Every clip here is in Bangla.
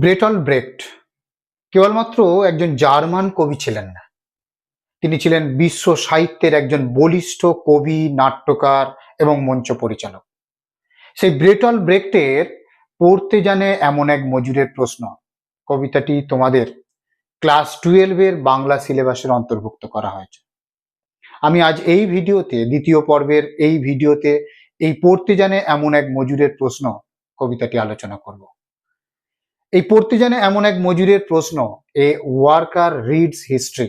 ব্রেটল ব্রেক্ট কেবলমাত্র একজন জার্মান কবি ছিলেন না। তিনি ছিলেন বিশ্ব সাহিত্যের একজন বলিষ্ঠ কবি, নাট্যকার এবং মঞ্চ পরিচালক। সেই ব্রেটল ব্রেক্টের পড়তে জানে এমন এক মজুরের প্রশ্ন, কবিতাটি তোমাদের ক্লাস টুয়েলভের বাংলা সিলেবাসের অন্তর্ভুক্ত করা হয়েছে। আমি আজ এই ভিডিওতে, দ্বিতীয় পর্বের এই ভিডিওতে এই পড়তে জানে এমন এক মজুরের প্রশ্ন, কবিতাটি আলোচনা করব। এই পড়তে জানে এমন এক মজুরের প্রশ্ন, এ ওয়ার্কার রিডস হিস্ট্রি।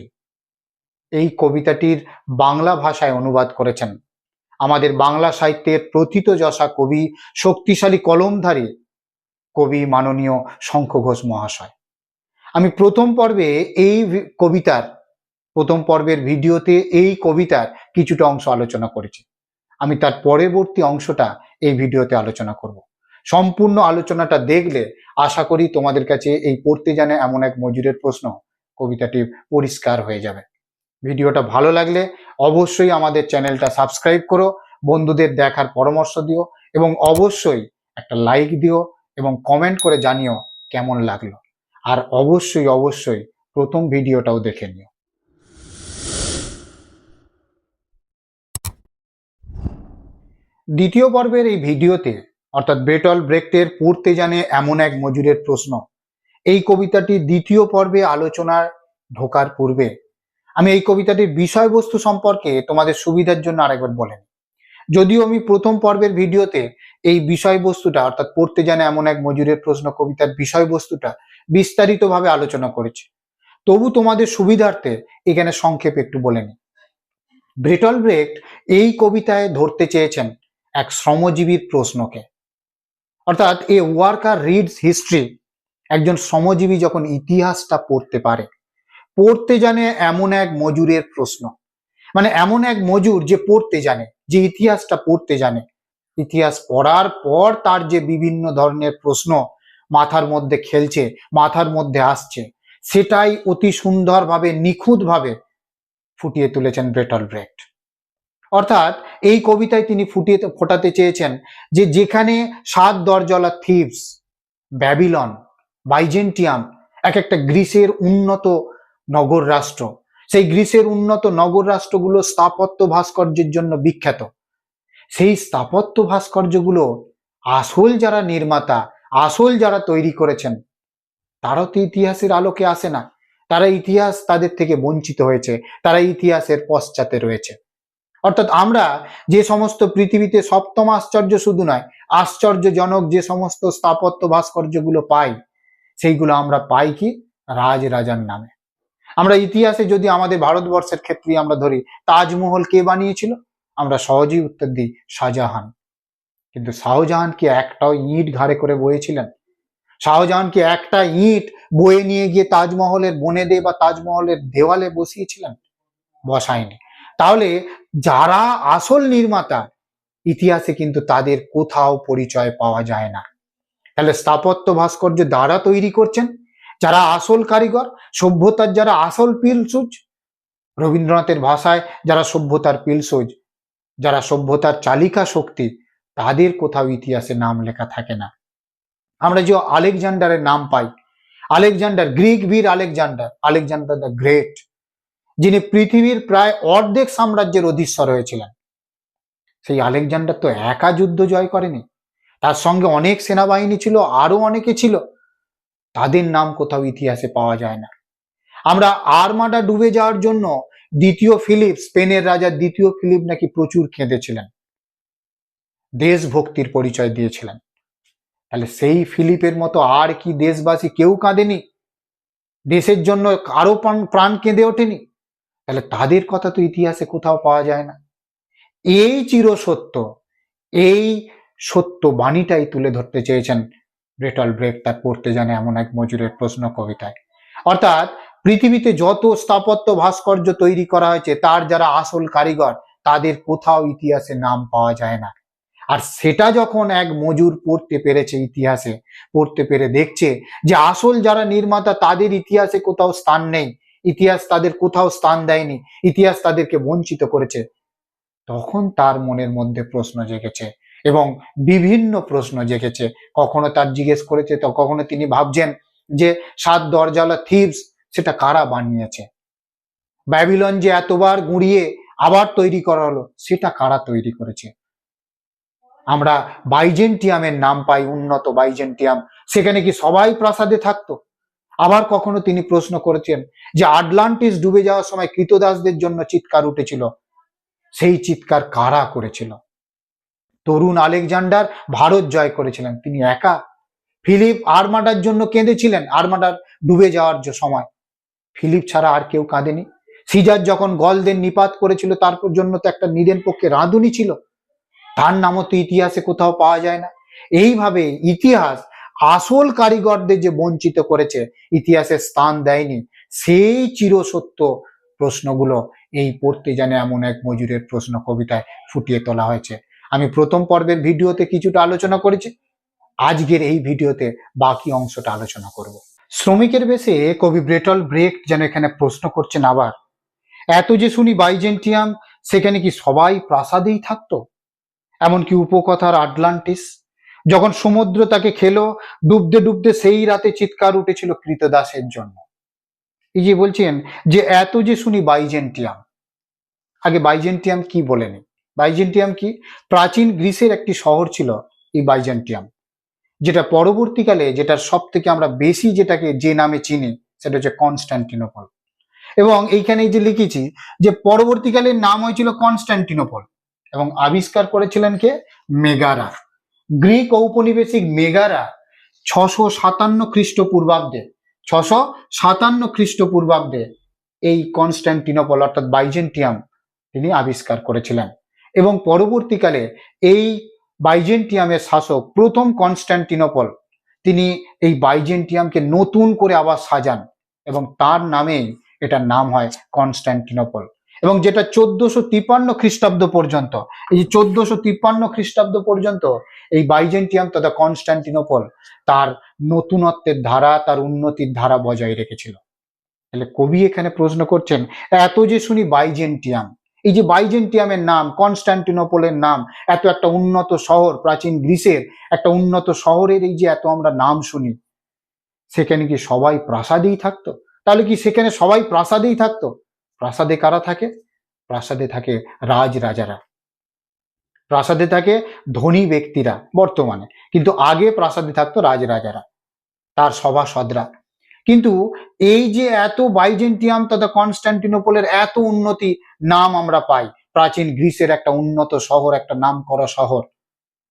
এই কবিতাটির বাংলা ভাষায় অনুবাদ করেছেন। আমাদের বাংলা সাহিত্যের প্রথিত যশা কবি, শক্তিশালী কলমধারী কবি মাননীয় শঙ্খ ঘোষ মহাশয়। আমি প্রথম পর্বে এই কবিতার, প্রথম পর্বের ভিডিওতে এই কবিতার কিছুটা অংশ আলোচনা করেছি। আমি তার পরবর্তী অংশটা এই ভিডিওতে আলোচনা করব। সম্পূর্ণ আলোচনাটা দেখলে আশা করি তোমাদের কাছে এই পড়তে জানে এমন এক মজুরের প্রশ্ন কবিতাটি পরিষ্কার হয়ে যাবে। ভিডিওটা ভালো লাগলে অবশ্যই আমাদের চ্যানেলটা সাবস্ক্রাইব করো, বন্ধুদের দেখার পরামর্শ দিও এবং অবশ্যই একটা লাইক দিও এবং কমেন্ট করে জানিও কেমন লাগল। আর অবশ্যই অবশ্যই প্রথম ভিডিওটাও দেখে নিও। দ্বিতীয় পর্বের এই ভিডিওতে অর্থাৎ ব্রেটল ব্রেক্টের পড়তে জানে এমন এক মজুরের প্রশ্ন। এই কবিতাটি দ্বিতীয় পর্বে আলোচনার ঢোকার পূর্বে। আমি এই কবিতাটির বিষয়বস্তু সম্পর্কে তোমাদের সুবিধার জন্য আরেকবার বলেন যদিও আমি প্রথম পর্বের ভিডিওতে এই বিষয়বস্তুটা, অর্থাৎ পড়তে জানে এমন এক মজুরের প্রশ্ন কবিতার বিষয়বস্তুটা বিস্তারিতভাবে আলোচনা করেছি। তবু তোমাদের সুবিধার্থে এখানে সংক্ষেপে একটু বলে নিই। ব্রেটল ব্রেক্ট এই কবিতায় ধরতে চেয়েছেন এক শ্রমজীবীর প্রশ্নকে। অর্থাৎ এ ওয়ার্কার রিডস হিস্ট্রি, একজন শ্রমজীবী যখন ইতিহাসটা পড়তে পারে, পড়তে জানে এমন এক মজুরের প্রশ্ন। মানে এমন এক মজুর যে পড়তে জানে, যে ইতিহাসটা পড়তে জানে। ইতিহাস পড়ার পর তার যে বিভিন্ন ধরনের প্রশ্ন মাথার মধ্যে খেলছে, মাথার মধ্যে আসছে, সেটাই অতি সুন্দরভাবে, নিখুঁতভাবে ফুটিয়ে তুলেছেন ব্রেটল ব্রেক্ট। অর্থাৎ এই কবিতায় তিনি ফুটিয়ে ফোটাতে চেয়েছেন যে যেখানে সাত দরজলা থিভস ব্যাবিলন বাইজেন্টিয়াম এক একটা গ্রিসের উন্নত নগর রাষ্ট্র। সেই গ্রিসের উন্নত নগর রাষ্ট্রগুলো স্থাপত্য ভাস্কর্যের জন্য বিখ্যাত। সেই স্থাপত্য ভাস্কর্যগুলো আসল যারা নির্মাতা, আসল যারা তৈরি করেছেন, তারাও তো ইতিহাসের আলোকে আসে না। তারা ইতিহাস তাদের থেকে বঞ্চিত হয়েছে, তারা ইতিহাসের পশ্চাতে রয়েছে। অর্থাৎ আমরা যে সমস্ত পৃথিবীতে সপ্তম আশ্চর্য শুধু নয়, আশ্চর্যজনক যে সমস্ত স্থাপত্য ভাস্কর্যগুলো পাই, সেইগুলো আমরা পাই কি? রাজ রাজার নামে। আমরা ইতিহাসে যদি আমাদের ভারতবর্ষের ক্ষেত্রে আমরা ধরি, তাজমহল কে বানিয়েছিল? আমরা সহজেই উত্তর দিই, শাহজাহান। কিন্তু শাহজাহান কি একটাও ইট ঘাড়ে করে বয়েছিলেন? শাহজাহান কি একটা ইট বয়ে নিয়ে গিয়ে তাজমহলের বনেদে বা তাজমহলের দেওয়ালে বসিয়েছিলেন? বসায়নি। তাহলে যারা আসল নির্মাতা, ইতিহাসে কিন্তু তাদের কোথাও পরিচয় পাওয়া যায় না। তাহলে স্থাপত্য ভাস্কর্য দ্বারা তৈরি করছেন? যারা আসল কারিগর, সভ্যতার যারা আসল পিলসুজ, রবীন্দ্রনাথের ভাষায় যারা সভ্যতার পিলসুজ, যারা সভ্যতার চালিকা শক্তি, তাদের কোথাও ইতিহাসে নাম লেখা থাকে না। আমরা যে আলেকজান্ডারের নাম পাই, আলেকজান্ডার, গ্রিক বীর আলেকজান্ডার আলেকজান্ডার দ্য গ্রেট যিনি পৃথিবীর প্রায় অর্ধেক সাম্রাজ্যের অধীশ্বর হয়েছিলেন। সেই আলেকজান্ডার তো একা যুদ্ধ জয় করেনি। তার সঙ্গে অনেক সেনাবাহিনী ছিল আরও অনেকে ছিল। তাদের নাম কোথাও ইতিহাসে পাওয়া যায় না। আমরা আরমাডা ডুবে যাওয়ার জন্য দ্বিতীয় ফিলিপ, স্পেনের রাজা দ্বিতীয় ফিলিপ নাকি প্রচুর কেঁদেছিলেন দেশভক্তির পরিচয় দিয়েছিলেন। তাহলে সেই ফিলিপের মতো আর কি দেশবাসী কেউ কাঁদেনি? দেশের জন্য কারও প্রাণ কেঁদে ওঠেনি? তাহলে তাদের কথা তো ইতিহাসে কোথাও পাওয়া যায় না। এই চিরসত্য, এই সত্য বাণীটাই তুলে ধরতে চেয়েছেন ব্রেটল ব্রেক, তার পড়তে জানে এমন এক মজুরের প্রশ্ন কবিতায়। অর্থাৎ পৃথিবীতে যত স্থাপত্য ভাস্কর্য তৈরি করা হয়েছে, তার যারা আসল কারিগর, তাদের কোথাও ইতিহাসে নাম পাওয়া যায় না। আর সেটা যখন এক মজুর পড়তে পেরেছে ইতিহাসে, পড়তে পেরে দেখছে যে আসল যারা নির্মাতা, তাদের ইতিহাসে কোথাও স্থান নেই ইতিহাস তাদের কোথাও স্থান দেয়নি, ইতিহাস তাদেরকে বঞ্চিত করেছে। তখন তার মনের মধ্যে প্রশ্ন জেগেছে এবং বিভিন্ন প্রশ্ন জেগেছে। কখনো তার জিজ্ঞেস করেছে, তো কখনো তিনি ভাবছেন যে সাত দরজালা থিপস সেটা কারা বানিয়েছে? ব্যাবিলন যে এতবার গুঁড়িয়ে আবার তৈরি করা হলো, সেটা কারা তৈরি করেছে? আমরা বাইজেন্টিয়ামের নাম পাই, উন্নত বাইজেন্টিয়াম। সেখানে কি সবাই প্রাসাদে থাকতো? আবার কখনো তিনি প্রশ্ন করেছেন যে আটলান্টিস ডুবে যাওয়ার সময় কৃতদাসদের জন্য চিৎকার উঠেছিল। সেই চিৎকার কারা করেছিল? তরুণ আলেকজান্ডার ভারত জয় করেছিলেন, তিনি একা। ফিলিপ আর্মাডার জন্য কেঁদেছিলেন, আর্মাডার ডুবে যাওয়ার সময়। ফিলিপ ছাড়া আর কেউ কাঁদেনি। সিজার যখন গলদের নিপাত করেছিল, তার জন্য তো একটা নিদেন পক্ষে রাঁধুনি ছিল। তার নামও তো ইতিহাসে কোথাও পাওয়া যায় না। এইভাবে ইতিহাস আসল কারিগরদের যে বঞ্চিত করেছে, ইতিহাসে স্থান দেয়নি, সেই চিরসত্য প্রশ্নগুলো এই পড়তে জানে এমন এক মজুরের প্রশ্ন কবিতায় ফুটিয়ে তোলা হয়েছে। আমি প্রথম পর্বের ভিডিওতে কিছুটা আলোচনা করেছি, আজকের এই ভিডিওতে বাকি অংশটা আলোচনা করব। শ্রমিকের বেশে কবি ব্রেটল ব্রেক যেন এখানে প্রশ্ন করছেন আবার, এত যে শুনি বাইজেন্টিয়াম, সেখানে কি সবাই প্রাসাদেই থাকতো? এমনকি উপকথার আটলান্টিস যখন সমুদ্র তাকে খেলো, ডুবতে ডুবতে সেই রাতে চিৎকার উঠেছিল কৃতদাসের জন্য। এই যে বলছেন যে, এত যে শুনি বাইজেন্টিয়াম। আগে বাইজেন্টিয়াম কি বলেনি বাইজেন্টিয়াম কি? প্রাচীন গ্রিসের একটি শহর ছিল এই বাইজেন্টিয়াম, যেটা পরবর্তীকালে, যেটার সব থেকে আমরা বেশি যেটাকে যে নামে চিনি, সেটা হচ্ছে কনস্ট্যান্টিনোপল এবং এইখানে যে লিখেছি যে, পরবর্তীকালে নাম হয়েছিল কনস্ট্যান্টিনোপল এবং আবিষ্কার করেছিলেন কে? মেগারা গ্রিক ঔপনিবেশিক মেগারা ছশো সাতান্ন খ্রিস্টপূর্বাব্দে, ছশো সাতান্ন খ্রিস্টপূর্বাব্দে এই কনস্ট্যান্টিনোপল অর্থাৎ বাইজেন্টিয়াম তিনি আবিষ্কার করেছিলেন। এবং পরবর্তীকালে এই বাইজেন্টিয়ামের শাসক প্রথম কনস্ট্যান্টিনোপল তিনি এই বাইজেন্টিয়ামকে নতুন করে আবার সাজান এবং তার নামেই এটার নাম হয় কনস্ট্যান্টিনোপল এবং যেটা চোদ্দশো তিপ্পান্ন খ্রিস্টাব্দ পর্যন্ত, এই যে চোদ্দশো তিপ্পান্ন খ্রিস্টাব্দ পর্যন্ত এই বাইজেন্টিয়াম তথা কনস্ট্যান্টিনোপল তার নতুনত্বের ধারা, তার উন্নতির ধারা বজায় রেখেছিল। তাহলে কবি এখানে প্রশ্ন করছেন, এত যে শুনি বাইজেন্টিয়াম, এই যে বাইজেন্টিয়ামের নাম কনস্ট্যান্টিনোপলের নাম, এত একটা উন্নত শহর, প্রাচীন গ্রিসের একটা উন্নত শহরের এই যে এত আমরা নাম শুনি, সেখানে কি সবাই প্রাসাদেই থাকতো? তাহলে কি সেখানে সবাই প্রাসাদেই থাকতো? প্রাসাদে কারা থাকে? প্রাসাদে থাকে রাজ রাজারা প্রাসাদে থাকে ধনী ব্যক্তিরা বর্তমানে। কিন্তু আগে প্রাসাদে থাকতো রাজ রাজারা তার সভাসদরা। কিন্তু এই যে এত বাইজেন্টিয়াম তথা কনস্ট্যান্টিনোপলের এত উন্নতি নাম আমরা পাই, প্রাচীন গ্রিসের একটা উন্নত শহর, একটা নাম করা শহর,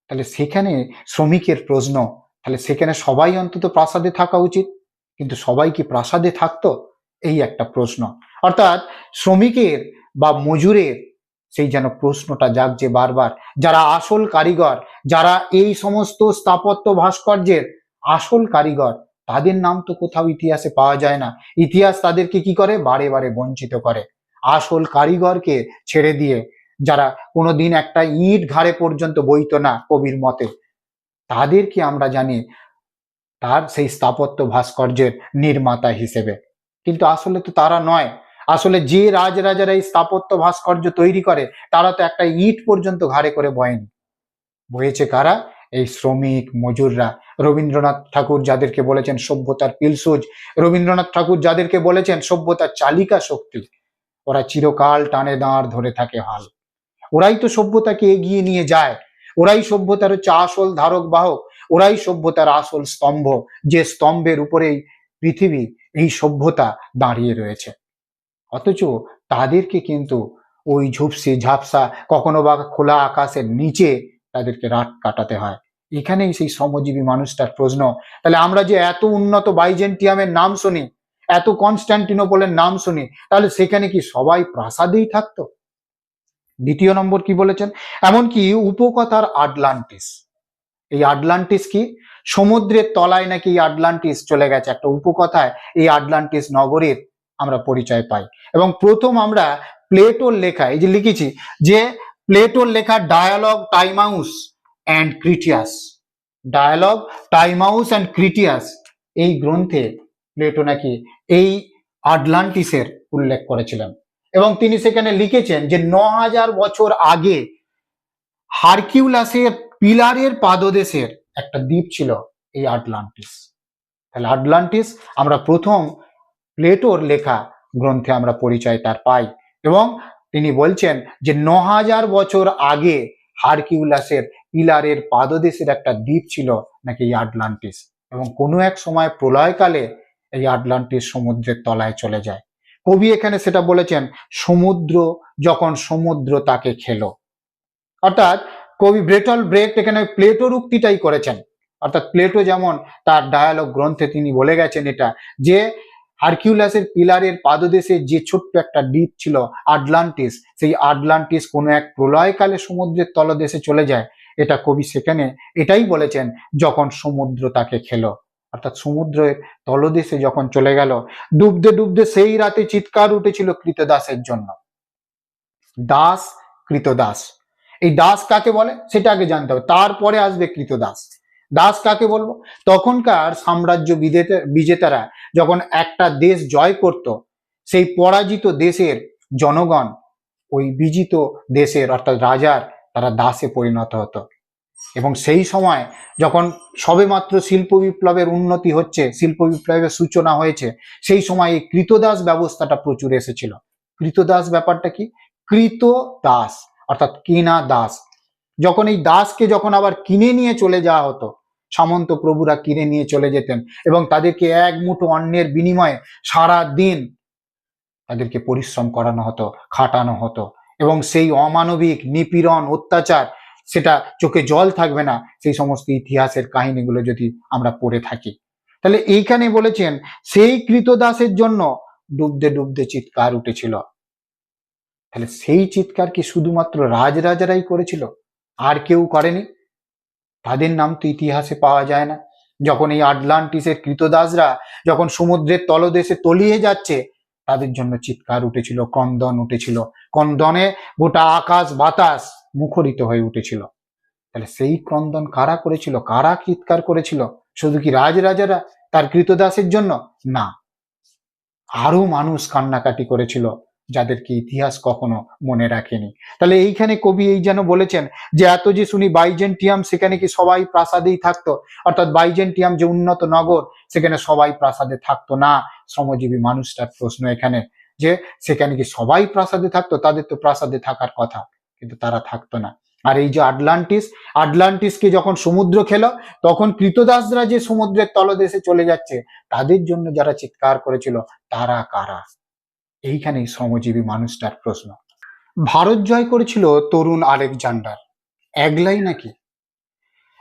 তাহলে সেখানে শ্রমিকের প্রশ্ন, তাহলে সেখানে সবাই অন্তত প্রাসাদে থাকা উচিত? কিন্তু সবাই কি প্রাসাদে থাকতো? এই একটা প্রশ্ন। অর্থাৎ শ্রমিকের বা মজুরের সেই যেন প্রশ্নটা জাগছে বারবার। যারা আসল কারিগর, যারা এই সমস্ত স্থাপত্য ভাস্কর্যের আসল কারিগর, তাদের নাম তো কোথাও ইতিহাসে পাওয়া যায় না। ইতিহাস তাদেরকে কি করে? বারে বারে বঞ্চিত করে। আসল কারিগরকে ছেড়ে দিয়ে যারা কোনোদিন একটা ইট ঘাড়ে পর্যন্ত বইতো না কবির মতে, তাদেরকে আমরা জানি তার সেই স্থাপত্য ভাস্কর্যের নির্মাতা হিসেবে। কিন্তু আসলে তো তারা নয়। আসলে যে রাজরাজারা এই স্থাপত্য ভাস্কর্য তৈরি করে, তারা তো একটা ইট পর্যন্ত ঘাড়ে করে বয়েনি। বয়েছে কারা? এই শ্রমিক, মজুররা। রবীন্দ্রনাথ ঠাকুর যাদেরকে বলেছেন সভ্যতার পিলসুজ, রবীন্দ্রনাথ ঠাকুর যাদেরকে বলেছেন সভ্যতার চালিকা শক্তি। ওরা চিরকাল টানে দাঁড় ধরে থাকে হাল। ওরাই তো সভ্যতাকে এগিয়ে নিয়ে যায়। ওরাই সভ্যতার হচ্ছে আসল ধারক বাহক। ওরাই সভ্যতার আসল স্তম্ভ। যে স্তম্ভের উপরেই পৃথিবী, এই সভ্যতা দাঁড়িয়ে রয়েছে। অথচ তাদেরকে কিন্তু ওই ঝুপসি ঝাপসা কখনো বা খোলা আকাশের নিচে তাদেরকে রাত কাটাতে হয়। এখানেই সেই শ্রমজীবী মানুষটার প্রশ্ন, তাহলে আমরা যে এত উন্নত বাইজেন্টিয়ামের নাম শুনি, এত কনস্ট্যান্টিনোপলের নাম শুনি, তাহলে সেখানে কি সবাই প্রাসাদেই থাকতো? দ্বিতীয় নম্বর কি বলেছেন? এমনকি উপকথার আটলান্টিস। এই আটলান্টিস কি? সমুদ্রের তলায় নাকি আটলান্টিস চলে গেছে। একটা উপকথায় এই আটলান্টিস নগরীর আমরা পরিচয় পাই। এবং প্রথম আমরা প্লেটোর লেখা, এই যে লিখেছি, যে প্লেটোর লেখা dialogue Timaeus and Critias dialogue Timaeus and Critias এই গ্রন্থে প্লেটো নাকি এই আটলান্টিসের উল্লেখ করেছিলেন। এবং তিনি সেখানে লিখেছেন যে ন হাজার বছর আগে হারকিউলাসের পিলারের পাদদেশের একটা দ্বীপ ছিল এই আটলান্টিস। তাহলে আটলান্টিস আমরা প্রথম প্লেটোর লেখা গ্রন্থে আমরা পরিচয় তার পাই এবং তিনি বলছেন যে ন হাজার বছর আগে হারকিউলাসের পিলারের পাদদেশের একটা দ্বীপ ছিল নাকি আটলান্টিস এবং কোনো এক সময় প্রলয়কালে এই আটলান্টিস সমুদ্রের তলায় চলে যায়। কবি এখানে সেটা বলেছেন, সমুদ্র যখন সমুদ্র তাকে খেলো। অর্থাৎ কবি ব্রেটল ব্রেক এখানে প্লেটোর উক্তিটাই করেছেন। অর্থাৎ প্লেটো যেমন তার ডায়ালগ গ্রন্থে তিনি বলে গেছেন এটা যে হারকিউলাসের পিলারের পাদদেশে যে ছোট্ট একটা দ্বীপ ছিল আটলান্টিস, সেই আটলান্টিস কোনো এক প্রলয়কালে সমুদ্রের তলদেশে চলে যায়। এটা কবি সেখানে এটাই বলেছেন, যখন সমুদ্র তাকে খেলো। অর্থাৎ সমুদ্রের তলদেশে যখন চলে গেল, ডুবতে ডুবতে সেই রাতে চিৎকার উঠেছিল কৃতদাসের জন্য। দাস কৃতদাস। এই দাস কাকে বলে? সেটা আগে জানতে হবে। তারপরে আসবে কৃতদাস। দাস কাকে বলব? তখনকার সাম্রাজ্য বিজেতা বিজেতারা যখন একটা দেশ জয় করত, সেই পরাজিত দেশের জনগণ ওই বিজিত দেশের অর্থাৎ রাজার তারা দাসে পরিণত হতো। এবং সেই সময় যখন সবেমাত্র শিল্প বিপ্লবের উন্নতি হচ্ছে, শিল্প বিপ্লবের সূচনা হয়েছে, সেই সময় এই কৃতদাস ব্যবস্থাটা প্রচুর এসেছিল। কৃতদাস ব্যাপারটা কি? কৃত দাস অর্থাৎ কেনা দাস। যখন এই দাসকে যখন আবার কিনে নিয়ে চলে যাওয়া হতো সামন্ত প্রভুরা কিনে নিয়ে চলে যেতেন এবং তাদেরকে এক মুঠো অন্যের বিনিময়ে সারা দিন তাদেরকে পরিশ্রম করানো হতো, খাটানো হতো এবং সেই অমানবিক, নিপীড়ন, অত্যাচার সেটা চোখে জল থাকবে না, সেই সমস্ত ইতিহাসের কাহিনীগুলো যদি আমরা পড়ে থাকি। তাহলে এইখানে বলেছেন, সেই কৃতদাসের জন্য ডুবতে ডুবতে চিৎকার উঠেছিল। তাহলে সেই চিৎকার কি শুধুমাত্র রাজরাজারাই করেছিল? আর কেউ করেনি? তাদের নাম তো ইতিহাসে পাওয়া যায় না। যখন এই আটলান্টিসের কৃতদাসরা যখন সমুদ্রের তলদেশে তলিয়ে যাচ্ছে, তাদের জন্য চিৎকার উঠেছিল, ক্রন্দন উঠেছিল। ক্রন্দনে গোটা আকাশ বাতাস মুখরিত হয়ে উঠেছিল। তাহলে সেই ক্রন্দন কারা করেছিল? কারা চিৎকার করেছিল? শুধু কি রাজরাজারা তার কৃতদাসের জন্য? না। আরও মানুষ কান্নাকাটি করেছিল। যাদেরকে ইতিহাস কখনো মনে রাখেনি। তাহলে এইখানে কবি এই যেন বলেছেন যে, এত যে শুনি বাইজেন্টিয়াম, সেখানে কি সবাই প্রাসাদেই থাকতো? অর্থাৎ বাইজেন্টিয়াম যে উন্নত নগর, সেখানে সবাই প্রাসাদে থাকতো না। শ্রমজীবী মানুষটার প্রশ্ন এখানে যে, সেখানে কি সবাই প্রাসাদে থাকতো? তাদের তো প্রাসাদে থাকার কথা, কিন্তু তারা থাকতো না। আর এই যে আটলান্টিস, আটলান্টিসকে যখন সমুদ্র খেলো, তখন কৃতদাসরা যে সমুদ্রের তলদেশে চলে যাচ্ছে, তাদের জন্য যারা চিৎকার করেছিল, তারা কারা? এইখানেই শ্রমজীবী মানুষটার প্রশ্ন। ভারত জয় করেছিল তরুণ আলেকজান্ডার, একলাই নাকি?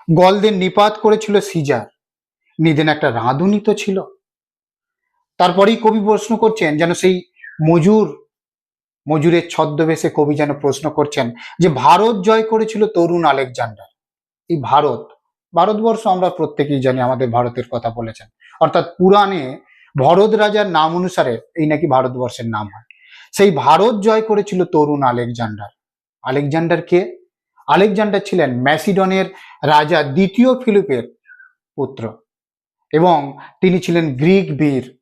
গলদের নিপাত করেছিল সিজার, নিদেন একটা রাঁধুনি তো ছিল। তারপরেই কবি প্রশ্ন করছেন, যেন সেই মজুর, মজুরের ছদ্মবেশে কবি যেন প্রশ্ন করছেন যে ভারত জয় করেছিল তরুণ আলেকজান্ডার। এই ভারত, ভারতবর্ষ আমরা প্রত্যেকেই জানি আমাদের ভারতের কথা বলেছেন। অর্থাৎ পুরাণে ভরত রাজার নাম অনুসারে এই নাকি ভারতবর্ষের নাম হয়। সেই ভারত জয় করেছিল তরুণ আলেকজান্ডার। আলেকজান্ডার কে? আলেকজান্ডার ছিলেন ম্যাসিডনের রাজা দ্বিতীয় ফিলিপের পুত্র এবং তিনি ছিলেন গ্রিক বীর।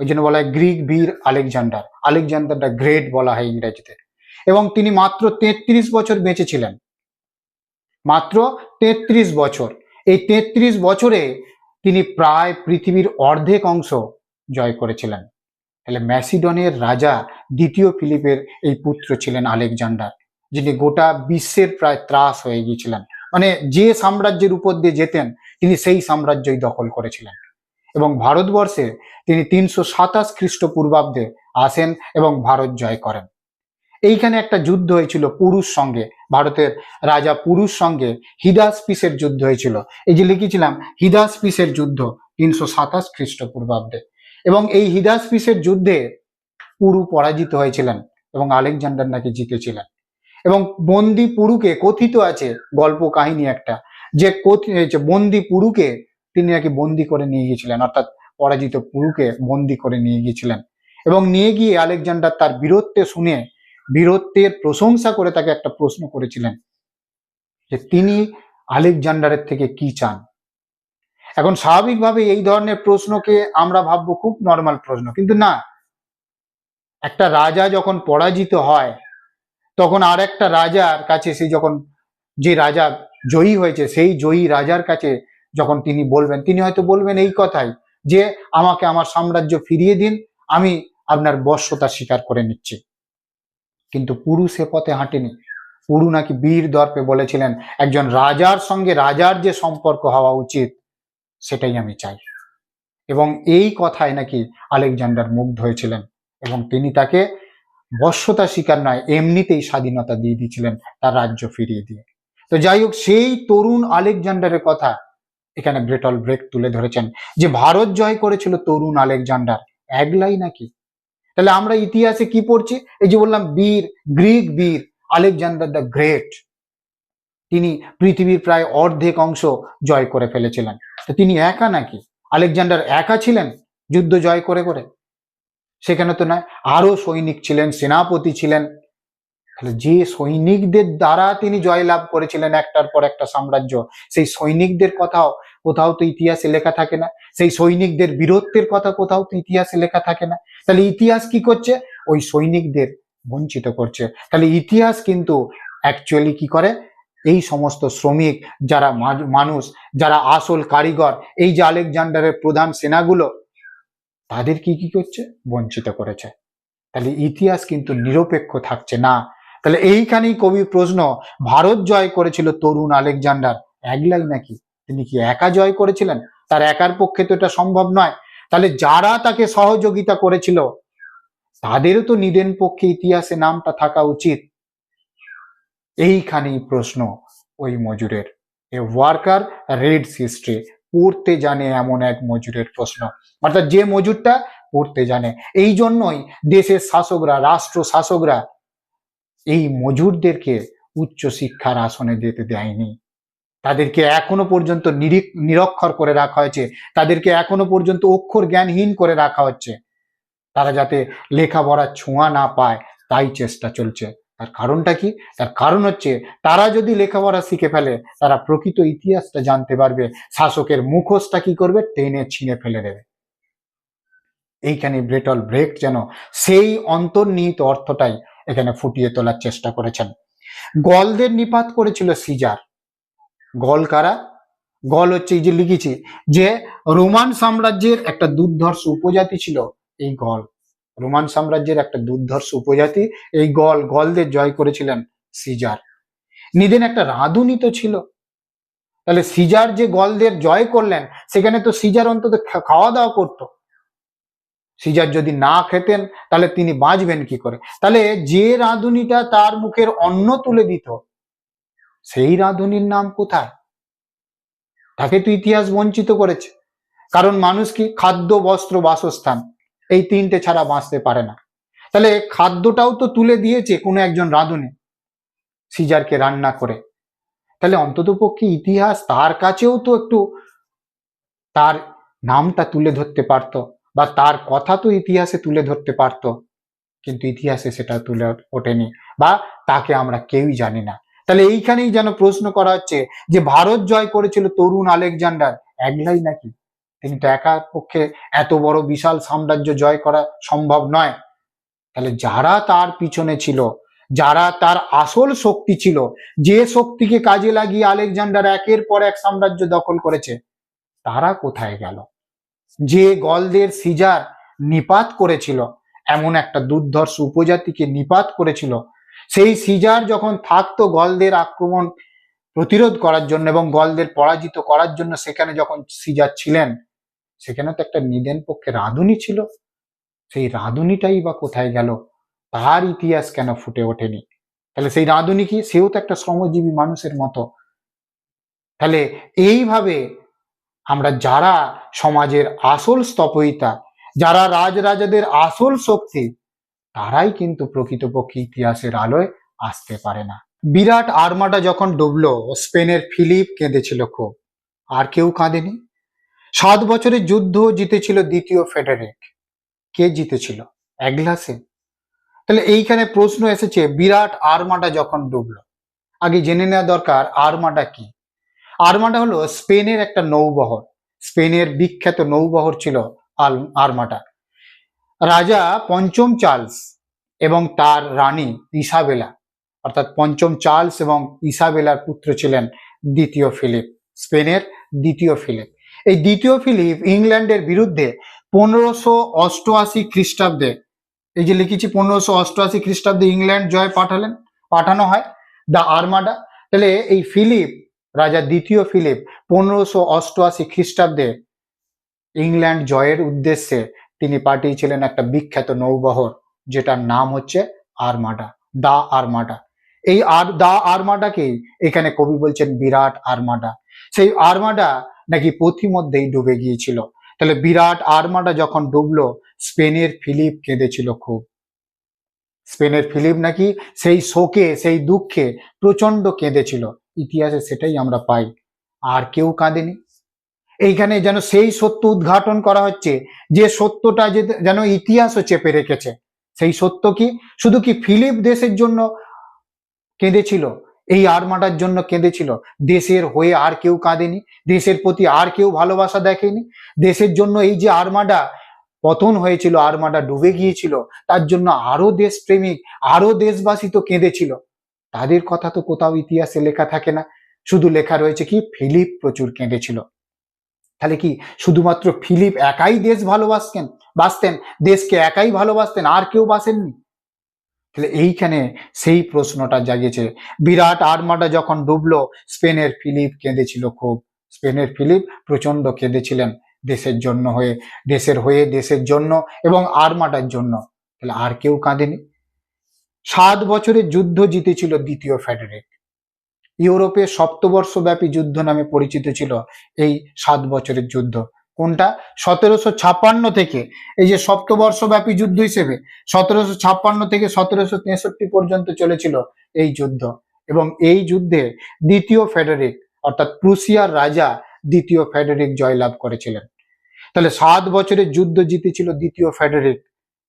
ওই জন্য বলা হয় গ্রিক বীর আলেকজান্ডার। আলেকজান্ডার গ্রেট বলা হয় ইংরেজিতে। এবং তিনি মাত্র তেত্রিশ বছর বেঁচে ছিলেন। মাত্র তেত্রিশ বছর। এই তেত্রিশ বছরে তিনি প্রায় পৃথিবীর অর্ধেক অংশ জয় করেছিলেন। তাহলে ম্যাসিডনের রাজা দ্বিতীয় ফিলিপের এই পুত্র ছিলেন আলেকজান্ডার, যিনি গোটা বিশ্বের প্রায় ত্রাস হয়ে গিয়েছিলেন। মানে যে সাম্রাজ্যের উপর দিয়ে যেতেন, তিনি সেই সাম্রাজ্যই দখল করেছিলেন। এবং ভারতবর্ষে তিনি তিনশো সাতাশ খ্রিস্টপূর্বাব্দে আসেন এবং ভারত জয় করেন। এইখানে একটা যুদ্ধ হয়েছিল পুরুষ সঙ্গে, ভারতের রাজা পুরুষ সঙ্গে হিদাস পিসের যুদ্ধ হয়েছিল। এই যে লিখেছিলাম হিদাস পিসের যুদ্ধ তিনশো সাতাশ খ্রিস্টপূর্বাব্দে। এবং এই হিদাস পিসের যুদ্ধে পুরু পরাজিত হয়েছিলেন এবং আলেকজান্ডার নাকি জিতেছিলেন। এবং বন্দি পুরুকে কথিত আছে, গল্প কাহিনী একটা, যে বন্দি পুরুকে তিনি নাকি বন্দি করে নিয়ে গিয়েছিলেন, অর্থাৎ পরাজিত পুরুকে বন্দি করে নিয়ে গিয়েছিলেন। এবং নিয়ে গিয়ে আলেকজান্ডার তার বীরত্বে শুনে, বীরত্বের প্রশংসা করে তাকে একটা প্রশ্ন করেছিলেন যে তিনি আলেকজান্ডারের থেকে কি চান? এখন স্বাভাবিকভাবে এই ধরনের প্রশ্নকে আমরা ভাববো খুব নর্মাল প্রশ্ন, কিন্তু না। একটা রাজা যখন পরাজিত হয়, তখন আর একটা রাজার কাছে সে যখন, যে রাজা জয়ী হয়েছে, সেই জয়ী রাজার কাছে যখন তিনি বলবেন, তিনি হয়তো বলবেন এই কথাই, যে আমাকে আমার সাম্রাজ্য ফিরিয়ে দিন, আমি আপনার বর্ষতা স্বীকার করে নিচ্ছি। কিন্তু পুরু সে পথে হাঁটেনি। পুরু নাকি বীর দর্পে বলেছিলেন, একজন রাজার সঙ্গে রাজার যে সম্পর্ক হওয়া উচিত সেটাই আমি চাই। এবং এই কথায় নাকি আলেকজান্ডার মুগ্ধ হয়েছিলেন এবং তিনি তাকে বশ্যতা স্বীকার নয়, এমনিতেই স্বাধীনতা দিয়ে দিয়েছিলেন তার রাজ্য ফিরিয়ে দিয়ে। তো যাই হোক, সেই তরুণ আলেকজান্ডারের কথা এখানে ব্রেটল ব্রেক তুলে ধরেছেন যে ভারত জয় করেছিল তরুণ আলেকজান্ডার, একলাই নাকি? তাহলে আমরা ইতিহাসে কি পড়ছি? এই যে বললাম বীর, গ্রিক বীর, আলেকজান্ডার দ্য গ্রেট। তিনি পৃথিবীর প্রায় অর্ধেক অংশ জয় করে ফেলেছিলেন। তো তিনি একা নাকি? আলেকজান্ডার একা ছিলেন যুদ্ধ জয় করে করে? সেখানে তো নয়, আরও সৈনিক ছিলেন, সেনাপতি ছিলেন। তাহলে যে সৈনিকদের দ্বারা তিনি জয়লাভ করেছিলেন একটার পর একটা সাম্রাজ্য, সেই সৈনিকদের কথাও কোথাও তো ইতিহাসে লেখা থাকে না। সেই সৈনিকদের বীরত্বের কথা কোথাও তো ইতিহাসে লেখা থাকে না। তাহলে ইতিহাস কি করছে? ওই সৈনিকদের বঞ্চিত করছে। তাহলে ইতিহাস কিন্তু অ্যাকচুয়ালি কি করে? এই সমস্ত শ্রমিক যারা মানুষ, যারা আসল কারিগর, এই যে আলেকজান্ডারের প্রধান সেনাগুলো, তাদের কি কি করছে? বঞ্চিত করেছে। তাহলে ইতিহাস কিন্তু নিরপেক্ষ থাকছে না। তাহলে এইখানেই কবি প্রশ্ন, ভারত জয় করেছিল তরুণ আলেকজান্ডার, একলাই নাকি? তিনি কি একা জয় করেছিলেন? তার একার পক্ষে তো এটা সম্ভব নয়। তাহলে যারা তাকে সহযোগিতা করেছিল, তাদেরও তো নিদেন পক্ষে ইতিহাসে নামটা থাকা উচিত। এইখানেই প্রশ্ন ওই মজুরের। এ ওয়ার্কার রিডস হিস্ট্রি, পড়তে জানে এমন এক মজুরের প্রশ্ন। অর্থাৎ যে মজুরটা পড়তে জানে। এই জন্যই দেশের শাসকরা, রাষ্ট্র শাসকরা এই মজুরদেরকে উচ্চ শিক্ষার আসনে যেতে দেয়নি। তাদেরকে এখনও পর্যন্ত নিরিক- নিরক্ষর করে রাখা হয়েছে। তাদেরকে এখনও পর্যন্ত অক্ষর জ্ঞানহীন করে রাখা হচ্ছে। তারা যাতে লেখাপড়ার ছোঁয়া না পায়, তাই চেষ্টা চলছে। তার কারণটা কি? তার কারণ হচ্ছে তারা যদি লেখাপড়া শিখে ফেলে, তারা প্রকৃত ইতিহাসটা জানতে পারবে, শাসকের মুখোশটা কি করবে? টেনে ছিঁড়ে ফেলে দেবে। এইখানে ব্রেটল ব্রেক যেন সেই অন্তর্নিহিত অর্থটাই এখানে ফুটিয়ে তোলার চেষ্টা করেছেন। গলদের নিপাত করেছিল সিজার। গল কারা? গল হচ্ছে এই যে লিখেছি যে রোমান সাম্রাজ্যের একটা দুর্ধর্ষ উপজাতি ছিল এই গল। রোমান সাম্রাজ্যের একটা দুর্ধর্ষ উপজাতি, এই গল, গলদের জয় করেছিলেন সিজার। নিদেন একটা রাঁধুনি তো ছিল। তাহলে সিজার যে গলদের জয় করলেন, সেখানে তো সিজার অন্তত খাওয়া দাওয়া করতো। সিজার যদি না খেতেন, তাহলে তিনি বাঁচবেন কি করে? তাহলে যে রাঁধুনিটা তার মুখের অন্ন তুলে দিত, সেই রাঁধুনির নাম কোথায়? তাকে তো ইতিহাস বঞ্চিত করেছে। কারণ মানুষ কি? খাদ্য, বস্ত্র, বাসস্থান। এই তিনটে ছাড়া বাঁচতে পারে না। তাহলে খাদ্যটাও তো তুলে দিয়েছে কোনো একজন রাঁধুনি, সিজারকে রান্না করে। তাহলে অন্ততপক্ষে ইতিহাস তার কাছেও তো একটু তার নামটা তুলে ধরতে পারতো বা তার কথা তো ইতিহাসে তুলে ধরতে পারতো, কিন্তু ইতিহাসে সেটা তুলে ওঠেনি বা তাকে আমরা কেউই জানি না। তাহলে এইখানেই যেন প্রশ্ন করা হচ্ছে যে ভারত জয় করেছিল তরুণ আলেকজান্ডার, একলাই নাকি? তিনি তো একা পক্ষে এত বড় বিশাল সাম্রাজ্য জয় করা সম্ভব নয়। তাহলে যারা তার পিছনে ছিল, যারা তার আসল শক্তি ছিল, যে শক্তিকে কাজে লাগিয়ে আলেকজান্ডার একের পর এক সাম্রাজ্য দখল করেছে, তারা কোথায় গেল? যে গলদের সিজার নিপাত করেছিল, এমন একটা দুর্ধর্ষ উপজাতিকে নিপাত করেছিল, সেই সিজার যখন থাকতো গলদের আক্রমণ প্রতিরোধ করার জন্য এবং গলদের পরাজিত করার জন্য, সেখানে যখন সিজার ছিলেন সেখানে তো একটা নিদেন পক্ষে রাঁধুনি ছিল। সেই রাঁধুনিটাই বা কোথায় গেল? তার ইতিহাস কেন ফুটে ওঠেনি? তাহলে সেই রাঁধুনি কি? সেও তো একটা শ্রমজীবী মানুষের মতো। তাহলে এইভাবে আমরা যারা সমাজের আসল স্তপয়িতা যারা রাজরাজাদের আসল শক্তি, তারাই কিন্তু প্রকৃতপক্ষে ইতিহাসের আলোয় আসতে পারে না। বিরাট আর্মাটা যখন ডুবলো, স্পেনের ফিলিপ কেঁদেছিল খুব। আর কেউ কাঁদেনি? সাত বছরের যুদ্ধ জিতেছিল দ্বিতীয় ফেডারেক। কে জিতেছিল? একগ্লাসে তাহলে এইখানে প্রশ্ন এসেছে, বিরাট আর্মাটা যখন ডুবলো, আগে জেনে নেওয়া দরকার আর্মাটা কি? আর্মাটা হলো স্পেনের একটা নৌবহর। স্পেনের বিখ্যাত নৌবহর ছিল আর্মাটা রাজা পঞ্চম চার্লস এবং তার রানী ইসাবেলা, অর্থাৎ পঞ্চম চার্লস এবং ইসাবেলার পুত্র ছিলেন দ্বিতীয় ফিলিপ, স্পেনের দ্বিতীয় ফিলিপ। এই দ্বিতীয় ফিলিপ ইংল্যান্ডের বিরুদ্ধে পনেরোশো অষ্টআশি খ্রিস্টাব্দে, এই যে লিখেছি পনেরোশো অষ্টআশি খ্রিস্টাব্দে ইংল্যান্ড জয় পাঠালেন, পাঠানো হয়, দ্য আর্মাডা। তাহলে এই ফিলিপ, রাজা দ্বিতীয় ফিলিপ, পনেরোশো অষ্টআশি খ্রিস্টাব্দে ইংল্যান্ড জয়ের উদ্দেশ্যে তিনি পাঠিয়েছিলেন একটা বিখ্যাত নৌবহর, যেটার নাম হচ্ছে আর্মাডা দা আর্মাডা। এই আর দা আর্মাডাকেই এখানে কবি বলছেন বিরাট আর্মাডা। সেই আর্মাডা নাকি পথিমধ্যেই ডুবে গিয়েছিল। তাহলে বিরাট আর্মাটা যখন ডুবলো, স্পেনের ফিলিপ কেঁদেছিল খুব। স্পেনের ফিলিপ নাকি সেই শোকে, সেই দুঃখে প্রচণ্ড কেঁদেছিল। ইতিহাসে সেটাই আমরা পাই। আর কেউ কাঁদেনি। এইখানে যেন সেই সত্য উদ্ঘাটন করা হচ্ছে, যে সত্যটা যে যেন ইতিহাসও চেপে রেখেছে। সেই সত্য কি? শুধু কি ফিলিপ দেশের জন্য কেঁদেছিল? এই আর্মাটার জন্য কেঁদেছিল। দেশের হয়ে আর কেউ কাঁদেনি, দেশের প্রতি আর কেউ ভালোবাসা দেখেনি। দেশের জন্য এই যে আর্মাডা পতন হয়েছিল আর্মাডা ডুবে গিয়েছিল, তার জন্য আরও দেশপ্রেমিক, আরও দেশবাসী তো কেঁদেছিল। তাদের কথা তো কোথাও ইতিহাসে লেখা থাকে না। শুধু লেখা রয়েছে কি, ফিলিপ প্রচুর কেঁদেছিল। তাহলে কি শুধুমাত্র ফিলিপ একাই দেশ ভালোবাসতেন, বাসতেন, দেশকে একাই ভালোবাসতেন, আর কেউ বাসেননি? তাহলে এইখানে সেই প্রশ্নটা জাগিয়েছে। বিরাট আর্মাটা যখন ডুবলো, স্পেনের ফিলিপ কেঁদেছিল খুব। স্পেনের ফিলিপ প্রচণ্ড কেঁদেছিলেন দেশের জন্য হয়ে, দেশের হয়ে, দেশের জন্য এবং আর্মাডার জন্য। তাহলে আর কেউ কাঁদেনি। সাত বছরের যুদ্ধ জিতেছিল দ্বিতীয় ফেডারেট। ইউরোপে সপ্তবর্ষব্যাপী যুদ্ধ নামে পরিচিত ছিল এই সাত বছরের যুদ্ধ। কোনটা? সতেরোশো ছাপ্পান্ন থেকে, এই যে সপ্তবর্ষব্যাপী যুদ্ধ হিসেবে সতেরোশো ছাপ্পান্ন থেকে সতেরোশো তেষট্টি পর্যন্ত চলেছিল এই যুদ্ধ। এবং এই যুদ্ধে দ্বিতীয় ফেডারিক, অর্থাৎ প্রুসিয়ার রাজা দ্বিতীয় ফেডারিক জয়লাভ করেছিলেন। তাহলে সাত বছরের যুদ্ধ জিতেছিল দ্বিতীয় ফেডারিক।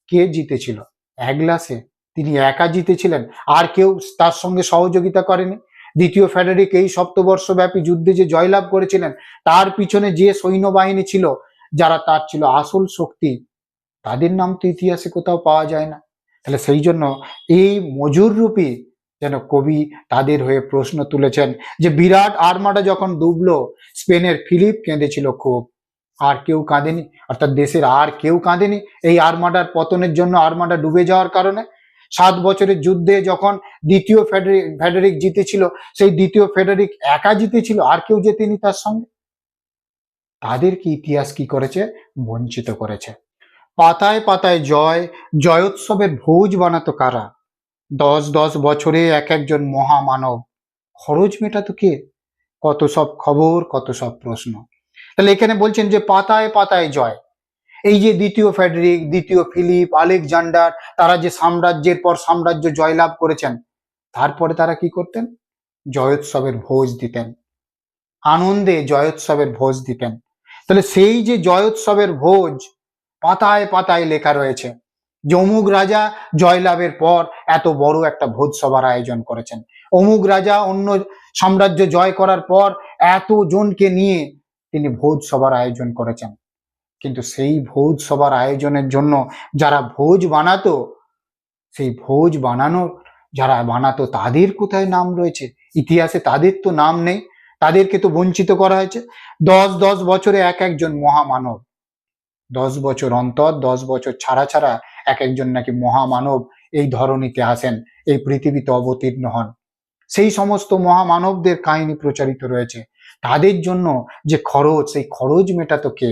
কে জিতেছিল? এক গ্লাসে। তিনি একা জিতেছিলেন। আর কেউ তার সঙ্গে সহযোগিতা করেনি। দ্বিতীয় ফেডারিক এই সপ্তবর্ষব্যাপী যুদ্ধে যে জয়লাভ করেছিলেন, তার পিছনে যে সৈন্যবাহিনী ছিল, যারা তার ছিল আসল শক্তি, তাদের নাম তো ইতিহাসে কোথাও পাওয়া যায় না। তাহলে সেই জন্য এই মজুর রূপী যেন কবি তাদের হয়ে প্রশ্ন তুলেছেন যে বিরাট আর্মাটা যখন ডুবলো, স্পেনের ফিলিপ কেঁদেছিল খুব। আর কেউ কাঁদেনি, অর্থাৎ দেশের আর কেউ কাঁদেনি এই আর্মাডার পতনের জন্য আর্মাডা ডুবে যাওয়ার কারণে। সাত বছরের যুদ্ধে যখন দ্বিতীয় ফেডারিক ফেডারিক জিতেছিল, সেই দ্বিতীয় ফেডারিক একা জিতেছিল, আর কেউ জেতেনি তার সঙ্গে। তাদেরকে ইতিহাস কি করেছে? বঞ্চিত করেছে। পাতায় পাতায় জয়, জয়োৎসবের ভোজ বানাতো কারা? দশ দশ বছরে এক একজন মহামানব। খরচ মেটাতো কে? কত সব খবর, কত সব প্রশ্ন। তাহলে এখানে বলছেন যে পাতায় পাতায় জয়। এই যে দ্বিতীয় ফেডরিক দ্বিতীয় ফিলিপ, আলেকজান্ডার, তারা যে সাম্রাজ্যের পর সাম্রাজ্য জয়লাভ করেছেন, তারপরে তারা কি করতেন? জয়োৎসবের ভোজ দিতেন। আনন্দে জয়োৎসবের ভোজ দিতেন। তাহলে সেই যে জয়োৎসবের ভোজ, পাতায় পাতায় লেখা রয়েছে যে অমুক রাজা জয়লাভের পর এত বড় একটা ভোজ সভার আয়োজন করেছেন। অমুক রাজা অন্য সাম্রাজ্য জয় করার পর এত জনকে নিয়ে তিনি ভোজ সভার আয়োজন করেছেন। কিন্তু সেই ভোজ সভার আয়োজনের জন্য যারা ভোজ বানাতো, সেই ভোজ বানানোর, যারা বানাতো তাদের কোথায় নাম রয়েছে? ইতিহাসে তাদের তো নাম নেই, তাদেরকে তো বঞ্চিত করা হয়েছে। দশ দশ বছরে এক একজন মহামানব, দশ বছর অন্তর, দশ বছর ছাড়া ছাড়া এক একজন নাকি মহামানব এই ধরনীতে আসেন, এই পৃথিবীতে অবতীর্ণ হন। সেই সমস্ত মহামানবদের কাহিনী প্রচারিত রয়েছে। তাদের জন্য যে খরচ, সেই খরচ মেটাতো কে?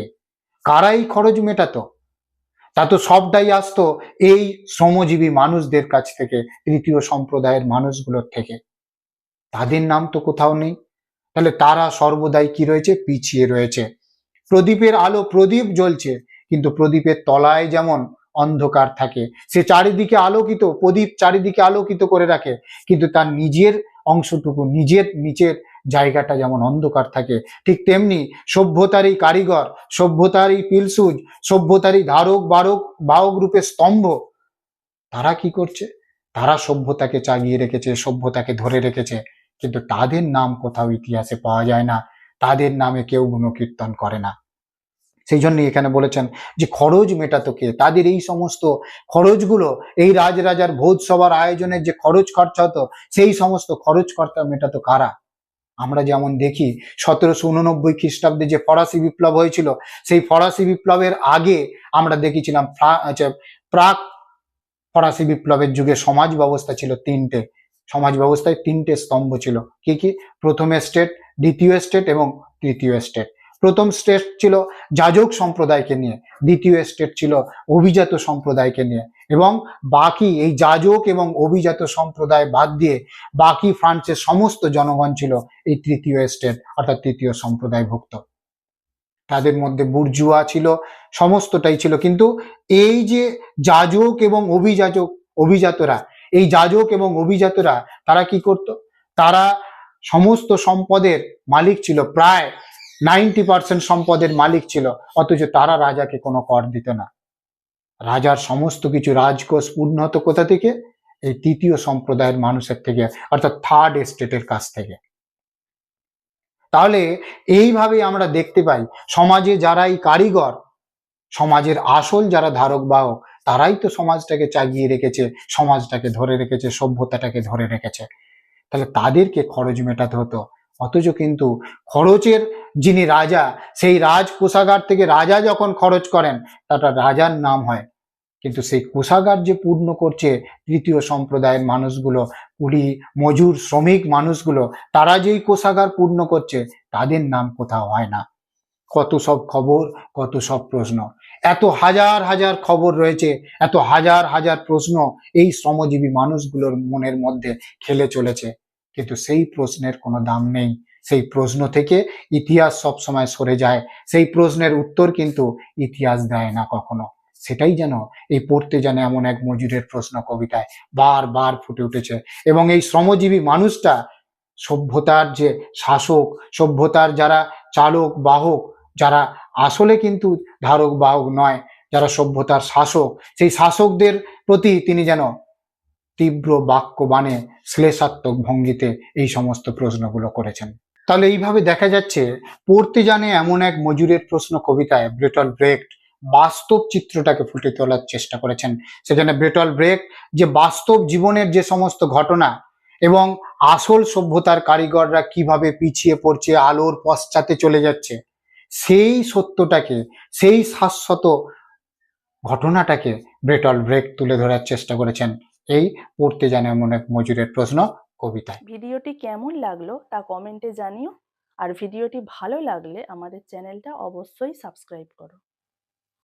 কারাই খরচ মেটাতো। তা তো সবটাই আসতো এই শ্রমজীবী মানুষদের কাছ থেকে, তৃতীয় সম্প্রদায়ের মানুষগুলোর থেকে। তাদের নাম তো কোথাও নেই। তাহলে তারা সর্বদাই কি রয়েছে? পিছিয়ে রয়েছে। প্রদীপের আলো প্রদীপ জ্বলছে, কিন্তু প্রদীপের তলায় যেমন অন্ধকার থাকে, সে চারিদিকে আলোকিত, প্রদীপ চারিদিকে আলোকিত করে রাখে, কিন্তু তার নিজের অংশটুকু, নিজের নিচের জায়গাটা যেমন অন্ধকার থাকে, ঠিক তেমনি সভ্যতারই কারিগর, সভ্যতারই পিলসুজ সভ্যতারই ধারক বারক, বাহক রূপে স্তম্ভ, তারা কি করছে? তারা সভ্যতাকে চাগিয়ে রেখেছে, সভ্যতাকে ধরে রেখেছে। কিন্তু তাদের নাম কোথাও ইতিহাসে পাওয়া যায় না। তাদের নামে কেউ গুণকীর্তন করে না। সেই জন্যই এখানে বলেছেন যে, খরচ মেটাতো কে? তাদের এই সমস্ত খরচগুলো, এই রাজরাজার ভোজ সভার আয়োজনের যে খরচ খরচা হতো, সেই সমস্ত খরচ খরচা মেটাতো কারা? আমরা যেমন দেখি সতেরোশো উননব্বই খ্রিস্টাব্দে যে ফরাসি বিপ্লব হয়েছিল, সেই ফরাসি বিপ্লবের আগে আমরা দেখেছিলাম প্রাক ফরাসি বিপ্লবের যুগে সমাজ ব্যবস্থা ছিল তিনটে। সমাজ ব্যবস্থায় তিনটে স্তম্ভ ছিল। কি কি? প্রথম স্টেট, দ্বিতীয় স্টেট এবং তৃতীয় স্টেট। প্রথম স্টেট ছিল যাজক সম্প্রদায়কে নিয়ে, দ্বিতীয় স্টেট ছিল অভিজাত সম্প্রদায়কে নিয়ে। এবং বাকি এই যাজক এবং অভিজাত সম্প্রদায় বাদ দিয়ে বাকি ফ্রান্সের সমস্ত জনগণ ছিল এই তৃতীয় স্টেট, অর্থাৎ তৃতীয় সম্প্রদায়ভুক্ত। তাদের মধ্যে বুর্জুয়া ছিল, সমস্তটাই ছিল। কিন্তু এই যে যাজক এবং অভিযাজক অভিজাতরা, এই যাজক এবং অভিজাতরা তারা কি করত? তারা সমস্ত সম্পদের মালিক ছিল, প্রায় নাইনটি পার্সেন্ট সম্পদের মালিক ছিল, অথচ তারা রাজাকে কোনো কর দিত না। রাজার সমস্ত কিছু রাজকোষ হতো কোথা থেকে? এই তৃতীয় সম্প্রদায়ের মানুষের থেকে, অর্থাৎ থার্ড এস্টেটের কাছ থেকে। তাহলে এইভাবে আমরা দেখতে পাই, সমাজে যারাই কারিগর, সমাজের আসল যারা ধারক বাহক, তারাই তো সমাজটাকে চাগিয়ে রেখেছে, সমাজটাকে ধরে রেখেছে, সভ্যতাটাকে ধরে রেখেছে। তাহলে তাদেরকে খরচ মেটাতে হতো। অথচ কিন্তু খরচের যিনি রাজা, সেই রাজ কোষাগার থেকে রাজা যখন খরচ করেন তাটা রাজার নাম হয় কিন্তু সেই কোষাগার যে পূর্ণ করছে তৃতীয় সম্প্রদায়ের মানুষগুলো কুলি মজুর শ্রমিক মানুষগুলো, তারা যেই কোষাগার পূর্ণ করছে, তাদের নাম কোথাও হয় না। কত সব খবর, কত সব প্রশ্ন। এত হাজার হাজার খবর রয়েছে, এত হাজার হাজার প্রশ্ন এই শ্রমজীবী মানুষগুলোর মনের মধ্যে খেলে চলেছে। কিন্তু সেই প্রশ্নের কোনো দাম নেই। সেই প্রশ্ন থেকে ইতিহাস সব সময় সরে যায়। সেই প্রশ্নের উত্তর কিন্তু ইতিহাস দেয় না কখনো। সেটাই যেন এই পড়তে যেন এমন এক মজুরের প্রশ্ন কবিতায় বারবার ফুটে উঠেছে। এবং এই শ্রমজীবী মানুষটা সভ্যতার যে শাসক, সভ্যতার যারা চালক, বাহক, যারা আসলে কিন্তু ধারক, বাহক নয়, যারা সভ্যতার শাসক, সেই শাসকদের প্রতি তিনি যেন তীব্র বাক্য বাণে শ্লেষাত্মক ভঙ্গিতে এই সমস্ত প্রশ্নগুলো করেছেন। তাহলে এইভাবে দেখা যাচ্ছে, পড়তে জানে এমন এক মজুরের প্রশ্ন কবিতায়, ব্রেটল ব্রেক্ট বাস্তব চিত্রটাকে ফুটে তোলার চেষ্টা করেছেন। সেখানে ব্রেটল ব্রেক যে বাস্তব জীবনের যে সমস্ত ঘটনা এবং আসল সভ্যতার কারিগররা কীভাবে পিছিয়ে পড়ছে, আলোর পশ্চাতে চলে যাচ্ছে, সেই সত্যটাকে, সেই শাশ্বত ঘটনাটাকে ব্রেটল ব্রেক তুলে ধরার চেষ্টা করেছেন। এই পড়তে জানে এক মজুরের প্রশ্ন কবিতায়। ভিডিওটি কেমন লাগল তা কমেন্টে জানিও। আর ভিডিওটি ভালো লাগলে আমাদের চ্যানেলটা অবশ্যই সাবস্ক্রাইব করো।